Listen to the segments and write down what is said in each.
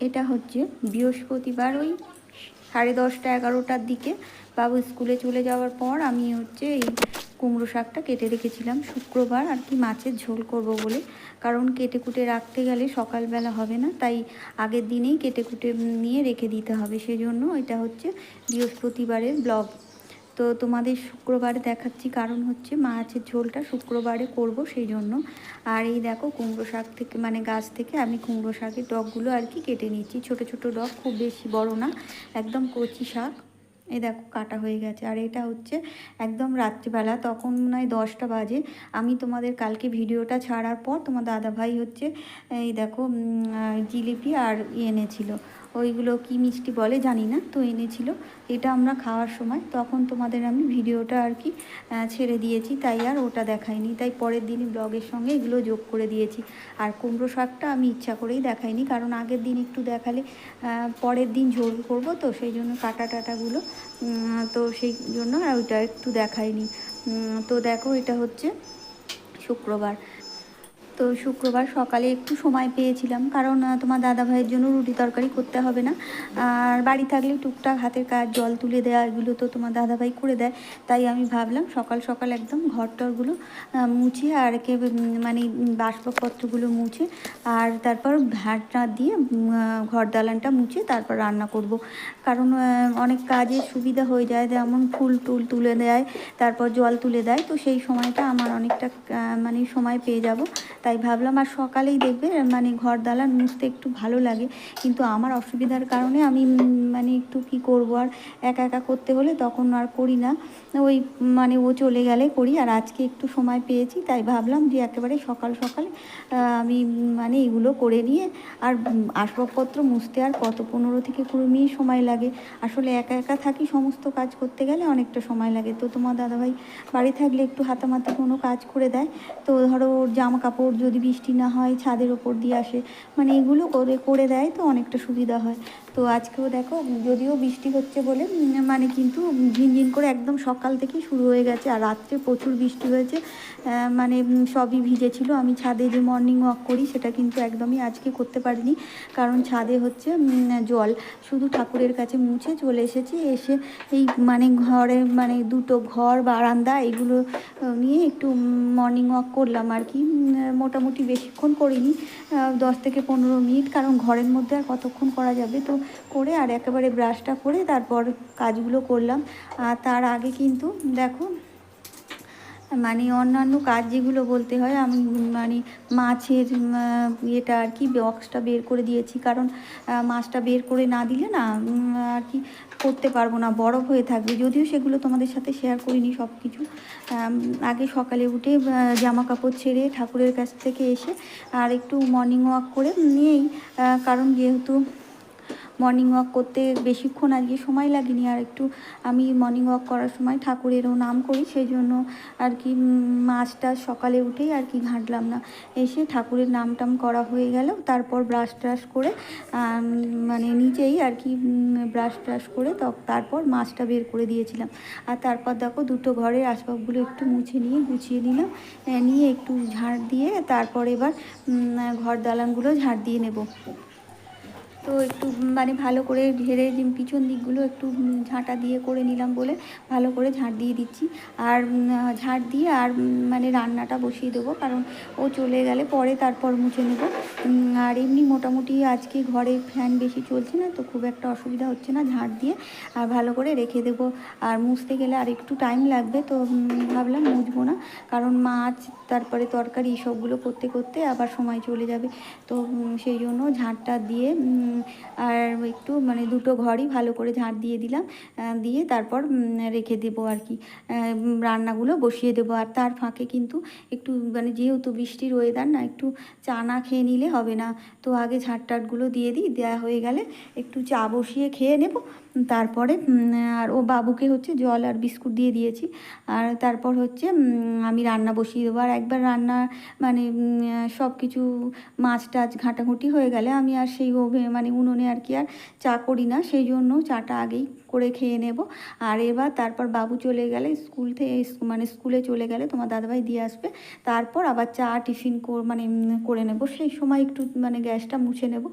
এটা হচ্ছে বৃহস্পতিবার ওই সাড়ে দশটা, এগারোটার দিকে। বাবু স্কুলে চলে যাওয়ার পর আমি হচ্ছে এই কুমড়ো শাকটা কেটে রেখেছিলাম। শুক্রবার আর কি মাছের ঝোল করব বলে। কারণ কেটে কুটে রাখতে গেলে সকালবেলা হবে না, তাই আগের দিনেই কেটে কুটে নিয়ে রেখে দিতে হবে। সেজন্য এটা হচ্ছে বৃহস্পতিবারের ব্লগ। তো তোমাদের শুক্রবারে দেখাচ্ছি কারণ হচ্ছে মাছের ঝোলটা শুক্রবারে করব সেই জন্য আর এই দেখো কুমড়ো শাক থেকে মানে গাছ থেকে আমি কুমড়ো শাকের ডগগুলো আর কি কেটে নিচ্ছি। ছোট ছোট ডগ, খুব বেশি বড় না, একদম কচি শাক। এই দেখো কাটা হয়ে গেছে। আর এটা হচ্ছে একদম রাত্রিবেলা, তখন হয় দশটা বাজে। আমি তোমাদের কালকে ভিডিওটা ছাড়ার পর তোমার দাদাভাই হচ্ছে, এই দেখো জিলিপি আর ইয়ে এনেছিল। ওইগুলো কি মিষ্টি বলে জানি না, তো এনেছিল। এটা আমরা খাওয়ার সময়, তখন তোমাদের আমি ভিডিওটা আর কি ছেড়ে দিয়েছি, তাই আর ওটা দেখাইনি। তাই পরের দিনই ব্লগের সঙ্গে এগুলো যোগ করে দিয়েছি। আর কুমড়ো শাকটা আমি ইচ্ছা করেই দেখাইনি, কারণ আগের দিন একটু দেখালে পরের দিন ঝোল করব তো, সেই জন্য কাটা টাটাগুলো তো সেই জন্য আর ওইটা একটু দেখাইনি। তো দেখো এটা হচ্ছে শুক্রবার। তো শুক্রবার সকালে একটু সময় পেয়েছিলাম, কারণ তোমার দাদা ভাইয়ের জন্য রুটি তরকারি করতে হবে না। আর বাড়ি থাকলে টুকটাক হাতের কাজ, জল তুলে দেওয়া, এগুলো তো তোমার দাদা ভাই করে দেয়। তাই আমি ভাবলাম সকাল সকাল একদম ঘর টরগুলো মুছে আর কে মানে বাসপত্রগুলো মুছে আর তারপর ভাতটা দিয়ে ঘর দালানটা মুছে তারপর রান্না করব। কারণ অনেক কাজে সুবিধা হয়ে যায়, যেমন ফুল টুল তুলে দেয়, তারপর জল তুলে দেয়। তো সেই সময়টা আমার অনেকটা মানে সময় পেয়ে যাব। তাই ভাবলাম আর সকালেই দেখবে মানে ঘর দালান মুছতে একটু ভালো লাগে। কিন্তু আমার অসুবিধার কারণে আমি মানে একটু কি করব আর একা একা করতে হলে তখন আর করি না। ওই মানে ও চলে গেলে করি আর আজকে একটু সময় পেয়েছি, তাই ভাবলাম যে একেবারে সকাল সকাল আমি মানে এগুলো করে নিয়ে আর আসবাবপত্র মুছতে আর কত পনেরো থেকে কুড়ি মিনিট সময় লাগে। আসলে একা একা থাকি সমস্ত কাজ করতে গেলে অনেকটা সময় লাগে। তো তোমার দাদাভাই বাড়ি থাকলে একটু হাতামাতি কোনো কাজ করে দেয়। তো ধরো ওর জামা কাপড় যদি বৃষ্টি না হয় ছাদের ওপর দিয়ে আসে মানে এগুলো করে করে দেয় তো অনেকটা সুবিধা হয়। তো আজকেও দেখো, যদিও বৃষ্টি হচ্ছে বলে মানে কিন্তু ঝিনঝিন করে একদম সকাল থেকেই শুরু হয়ে গেছে আর রাত্রে প্রচুর বৃষ্টি হয়েছে মানে সবই ভিজেছিল। আমি ছাদে যে মর্নিং ওয়াক করি, সেটা কিন্তু একদমই আজকে করতে পারিনি, কারণ ছাদে হচ্ছে জল। শুধু ঠাকুরের কাছে মুছে চলে এসেছি, এসে এই মানে ঘরে মানে দুটো ঘর, বারান্দা, এগুলো নিয়ে একটু মর্নিং ওয়াক করলাম আর কি। মোটামুটি বেশিক্ষণ করিনি দশ থেকে পনেরো মিনিট, কারণ ঘরের মধ্যে আর কতক্ষণ করা যাবে? তো করে আর একেবারে ব্রাশটা করে তারপর কাজগুলো করলাম। আর তার আগে কিন্তু দেখো মানে অন্যান্য কাজ যেগুলো বলতে হয়, আমি মানে মাছের ইয়েটা আর কি বক্সটা বের করে দিয়েছি। কারণ মাছটা বের করে না দিলে না আর কি করতে পারব না, বরফ হয়ে থাকবে। যদিও সেগুলো তোমাদের সাথে শেয়ার করিনি সব কিছু আগে সকালে উঠে জামা কাপড় ছেড়ে ঠাকুরের কাছ থেকে এসে আর একটু মর্নিং ওয়াক করে নিয়েই কারণ যেহেতু মর্নিং ওয়াক করতে বেশিক্ষণ আজকে সময় লাগেনি। আর একটু আমি মর্নিং ওয়াক করার সময় ঠাকুরেরও নাম করি, সেই জন্য আর কি মাছটা সকালে উঠেই আর কি ঘাঁটলাম না। এসে ঠাকুরের নাম টাম করা হয়ে গেল, তারপর ব্রাশ ট্রাশ করে মানে নিজেই আর কি ব্রাশ ট্রাশ করে তারপর মাছটা বের করে দিয়েছিলাম। আর তারপর দেখো দুটো ঘরের আসবাবগুলো একটু মুছে নিয়ে, গুছিয়ে নিলাম নিয়ে একটু ঝাড় দিয়ে তারপর এবার ঘর দালানগুলো ঝাড় দিয়ে নেব। তো একটু মানে ভালো করে যে পিছন দিকগুলো একটু ঝাঁটা দিয়ে করে নিলাম বলে ভালো করে ঝাঁট দিয়ে দিচ্ছি। আর ঝাঁট দিয়ে আর মানে রান্নাটা বসিয়ে দেবো কারণ ও চলে গেলে পরে তারপর মুছে নেব। আর এমনি মোটামুটি আজকে ঘরে ফ্যান বেশি চলছে না, তো খুব একটা অসুবিধা হচ্ছে না ঝাঁট দিয়ে। আর ভালো করে রেখে দেবো। আর মুছতে গেলে আর একটু টাইম লাগবে, তো ভাবলাম মুছবো না। কারণ মাছ, তারপরে তরকারি সবগুলো করতে করতে আবার সময় চলে যাবে। তো সেই জন্য ঝাঁটটা দিয়ে আর একটু মানে দুটো ঘরই ভালো করে ঝাঁট দিয়ে দিলাম দিয়ে তারপর রেখে দেবো আর কি। রান্নাগুলো বসিয়ে দেবো। আর তার ফাঁকে কিন্তু একটু মানে যেহেতু বৃষ্টির ওয়েদার না, একটু চা না খেয়ে নিলে হবে না। তো আগে ঝাঁট টাটগুলো দিয়ে দিই দেওয়া হয়ে গেলে একটু চা বসিয়ে খেয়ে নেব। তারপরে আর ও বাবুকে হচ্ছে জল আর বিস্কুট দিয়ে দিয়েছি। আর তারপর হচ্ছে আমি রান্না বসিয়ে দেবো। আর একবার রান্না মানে সব কিছু মাছ টাছ ঘাঁটাঘুঁটি হয়ে গেলে আমি আর সেই ওভে মানে উনুনে আর কি আর চা করি না সেই জন্য চাটা আগেই করে খেয়ে নেব। আর এবার তারপর বাবু চলে গেলে স্কুল থেকে মানে স্কুলে চলে গেলে তোমার দাদাভাই দিয়ে আসবে। তারপর আবার চা, টিফিন মানে করে নেব। সেই সময় একটু মানে গ্যাসটা মুছে নেব।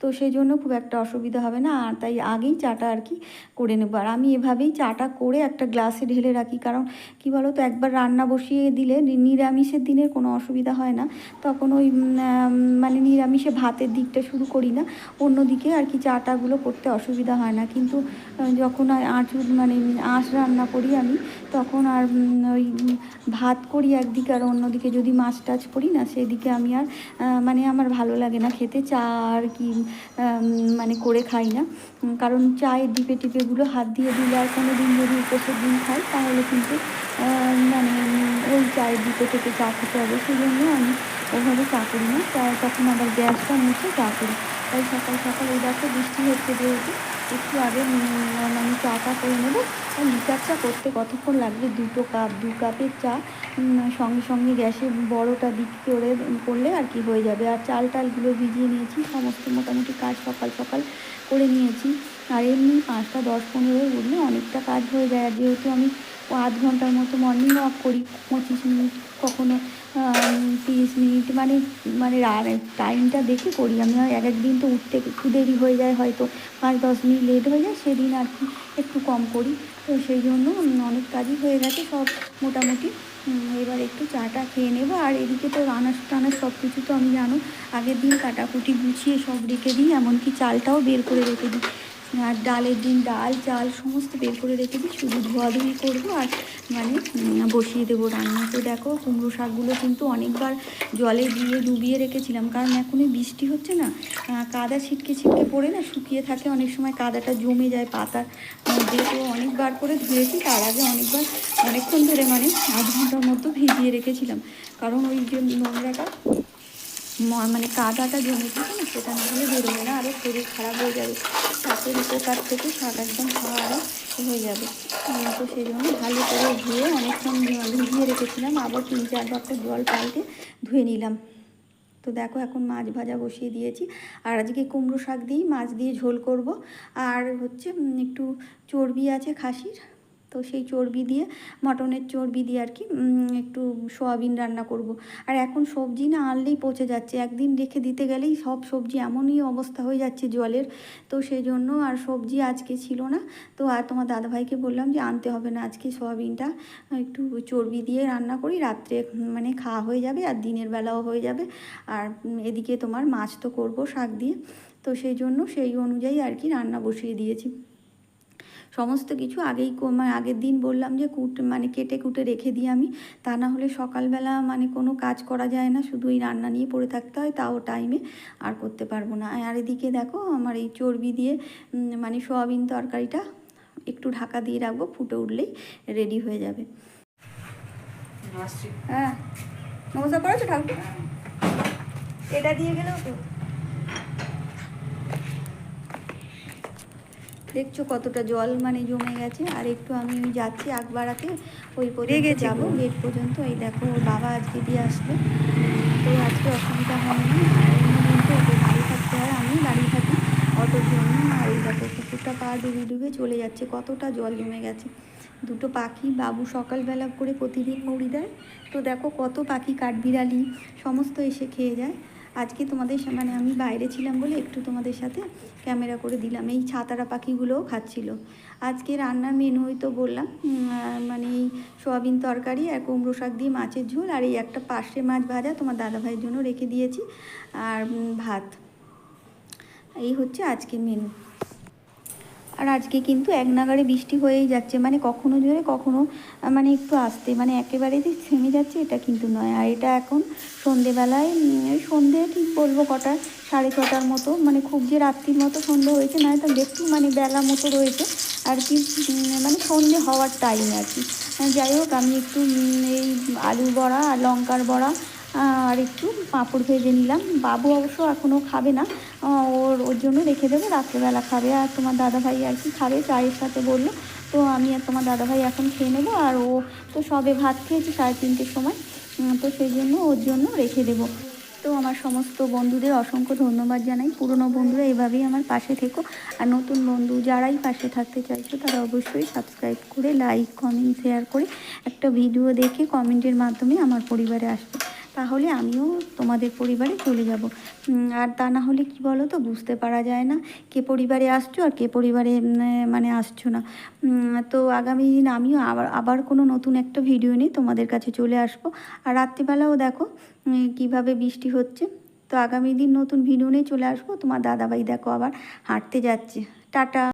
তো সেই জন্য খুব একটা অসুবিধা হবে না। আর তাই আগেই চাটা আর কি করে নেব। আর আমি এভাবেই চাটা করে একটা গ্লাসে ঢেলে রাখি। কারণ কি বলো তো একবার রান্না বসিয়ে দিলে নিরামিষের দিনের কোনো অসুবিধা হয় না। তখন ওই মানে নিরামিষে ভাতের দিকটা শুরু করি না। অন্যদিকে আর কি চাটাগুলো করতে অসুবিধা হয় না। কিন্তু যখন আর আঁচুর মানে আঁশ রান্না করি আমি, তখন আর ওই ভাত করি একদিকে আর অন্যদিকে। যদি মাছ টাছ করি না, সেদিকে আমি আর মানে আমার ভালো লাগে না। খেতে চা আর কি মানে করে খাই না। কারণ চায়ের ডিপে টিপেগুলো হাত দিয়ে দিলে আর কোনো দিন যদি উপোসের দিন খাই, তাহলে কিন্তু মানে ওই চায়ের ডিপে থেকে চা খেতে হবে। সেই জন্য আমি ওভাবে চা করি না। তখন আবার গ্যাসটা মুছে চা করি। তাই সকাল সকাল ওই দেখো বৃষ্টি হচ্ছে যেহেতু। একটু আগে আমি মানে চাটা করে নেব। আর লিকার চা করতে কতক্ষণ লাগবে? দুটো কাপ, দু কাপের চা। সঙ্গে সঙ্গে গ্যাসে বড়টা দিক করে, করলে আর কি হয়ে যাবে। আর চাল টালগুলো ভিজিয়ে নিয়েছি। সমস্ত মোটামুটি কাজ সকাল সকাল করে নিয়েছি। আর এমনি পাঁচটা, দশ, পনেরো, উঠলে অনেকটা কাজ হয়ে যায়। আর যেহেতু আমি আধ ঘণ্টার মতো মর্নিং ওয়াক করি, পঁচিশ মিনিট, কখনো তিরিশ মিনিট মানে মানে টাইমটা দেখে করি। আমি এক, একদিন তো উঠতে একটু দেরি হয়ে যায় হয়তো, পাঁচ, দশ মিনিট লেট হয়ে যায়, সেদিন আর কি একটু কম করি। তো সেই জন্য অনেক কাজই হয়ে গেছে, সব মোটামুটি। এবার একটু চাটা খেয়ে নেব। আর এদিকে তো রানাস টানাস সব কিছু তো আমি জানো, আগের দিন কাটাকুটি গুছিয়ে সব রেখে দিই, এমনকি চালটাও বের করে রেখে দিই। আর ডালের দিন ডাল, চাল সমস্ত বের করে রেখে দিই শুধু ধোয়াধুয়ি করব আর মানে বসিয়ে দেবো রান্না। তো দেখো, কুমড়ো শাকগুলো কিন্তু অনেকবার জলে দিয়ে ডুবিয়ে রেখেছিলাম, কারণ এখনই বৃষ্টি হচ্ছে না। কাদা ছিটকে ছিটকে পড়ে না, শুকিয়ে থাকে অনেক সময় কাদাটা জমে যায় পাতার মধ্যে। তো অনেকবার করে ধুয়েছি, তার আগে অনেকবার, অনেকক্ষণ ধরে মানে আধ ঘণ্টার মতো ভিজিয়ে রেখেছিলাম। কারণ ওই যে নোংরাটা মানে কাদাটা জমে থাকে না, সেটা না হলে বেরোবে না আরও শরীর খারাপ হয়ে যাবে। শাকের উপকার থেকে শাক একদম খাওয়া হয়ে যাবে। তো সেই জন্য ভালো করে ধুয়ে অনেকক্ষণ ভিজিয়ে রেখেছিলাম। আবার তিন চারবার করে জল পাল্টে ধুয়ে নিলাম। তো দেখো এখন মাছ ভাজা বসিয়ে দিয়েছি। আর আজকে কুমড়ো শাক দিয়েই মাছ দিয়ে ঝোল করব। আর হচ্ছে একটু চর্বি আছে খাসির। তো সেই চর্বি দিয়ে, মটনের চর্বি দিয়ে আর কি একটু সোয়াবিন রান্না করব। আর এখন সবজি না আনলেই পচে যাচ্ছে। একদিন রেখে দিতে গেলেই সব সবজি এমনই অবস্থা হয়ে যাচ্ছে জলের। তো সেই জন্য আর সবজি আজকে ছিল না। তো আর তোমার দাদাভাইকে বললাম যে আনতে হবে না, আজকে সোয়াবিনটা একটু চর্বি দিয়ে রান্না করি। রাত্রে মানে খাওয়া হয়ে যাবে আর দিনের বেলাও হয়ে যাবে। আর এদিকে তোমার মাছ তো করব শাক দিয়ে। তো সেই জন্য সেই অনুযায়ী আর কি রান্না বসিয়ে দিয়েছি। সমস্ত কিছু আগেই মানে আগের দিন বললাম যে কুট মানে কেটে কুটে রেখে দিই আমি। তা না হলে সকালবেলা মানে কোনো কাজ করা যায় না শুধু এই রান্না নিয়ে পড়ে থাকতে হয় তাও টাইমে আর করতে পারব না। আর এদিকে দেখো আমার এই চর্বি দিয়ে মানে সোয়াবিন তরকারিটা একটু ঢাকা দিয়ে রাখব ফুটে উঠলেই রেডি হয়ে যাবে। হ্যাঁ। নমস্কার করেছ ঠাকুর? এটা দিয়ে গেলেও তো। দেখছ কতটা জল মানে জমে গেছে। আর একটু আমি ওই যাচ্ছি আগ বাড়াতে ওই পর্যন্ত যাব গেট পর্যন্ত। এই দেখো ওর বাবা আজকে দিয়ে আসবে। তো আজকে অসুবিধা হয় না আর ওকে দাঁড়িয়ে থাকতে হয় আমি দাঁড়িয়ে থাকি অটোর জন্য। আর এই দেখো পুকুরটা পা ডুবে ডুবে চলে যাচ্ছে কতটা জল জমে গেছে। দুটো পাখি বাবু সকালবেলা করে প্রতিদিন মুড়ি দেয়। তো দেখো কত পাখি কাঠবিড়ালি সমস্ত এসে খেয়ে যায়। আজকে তোমাদের মানে আমি বাইরে ছিলাম বলে একটু তোমাদের সাথে ক্যামেরা করে দিলাম। এই ছাতারা পাখিগুলোও খাচ্ছিল। আজকে রান্নার মেনু হয়তো বললাম মানে এই সোয়াবিন তরকারি আর কুমড়ো শাক দিয়ে মাছের ঝোল আর এই একটা পার্শে মাছ ভাজা তোমার দাদা ভাইয়ের জন্য রেখে দিয়েছি। আর ভাত। এই হচ্ছে আজকের মেনু আর আজকে কিন্তু এক নাগারে বৃষ্টি হয়েই যাচ্ছে। মানে কখনো জোরে, কখনো মানে একটু আসতে। মানে একেবারে যে থেমে যাচ্ছে এটা কিন্তু নয়। আর এটা এখন সন্ধেবেলায় সন্ধে ঠিক বলব কটা, সাড়ে ছটার মতো। মানে খুব যে রাত্রির মতো সন্ধে হয়েছে, না এটা একটু মানে বেলা মতো রয়েছে। আর কি মানে সন্ধে হওয়ার টাইম আর কি। যাই হোক, আমি একটু এই আলুর বড়া আর লঙ্কার বড়া আর একটু পাঁপড় ভেজে নিলাম। বাবু অবশ্য এখনও খাবে না। ওর ওর জন্য রেখে দেবো, রাত্রেবেলা খাবে। আর তোমার দাদাভাই আর কি খাবে, চায়ের সাথে বলল। তো আমি আর তোমার দাদাভাই এখন খেয়ে নেব। আর ও তো সবে ভাত খেয়েছে সাড়ে তিনটের সময়। তো সেই জন্য ওর জন্য রেখে দেবো। তো আমার সমস্ত বন্ধুদের অসংখ্য ধন্যবাদ জানাই। পুরনো বন্ধুরা এভাবেই আমার পাশে থেকো। আর নতুন বন্ধু যারাই পাশে থাকতে চাইছো, তারা অবশ্যই সাবস্ক্রাইব করে লাইক কমেন্ট শেয়ার করে একটা ভিডিও দেখে কমেন্টের মাধ্যমে আমার পরিবারে আসবে। তাহলে আমিও তোমাদের পরিবারে চলে যাব। আর তা না হলে কি বলো তো বুঝতে পারা যায় না কে পরিবারে আসছো আর কে পরিবারে মানে আসছো না। তো আগামী দিন আমিও আবার আবার কোনো নতুন একটা ভিডিও নিয়ে তোমাদের কাছে চলে আসব। আর রাত্রিবেলাও দেখো কীভাবে বৃষ্টি হচ্ছে। তো আগামী দিন নতুন ভিডিও নিয়ে চলে আসব। তোমার দাদাভাই দেখো আবার হাঁটতে যাচ্ছে। টাটা।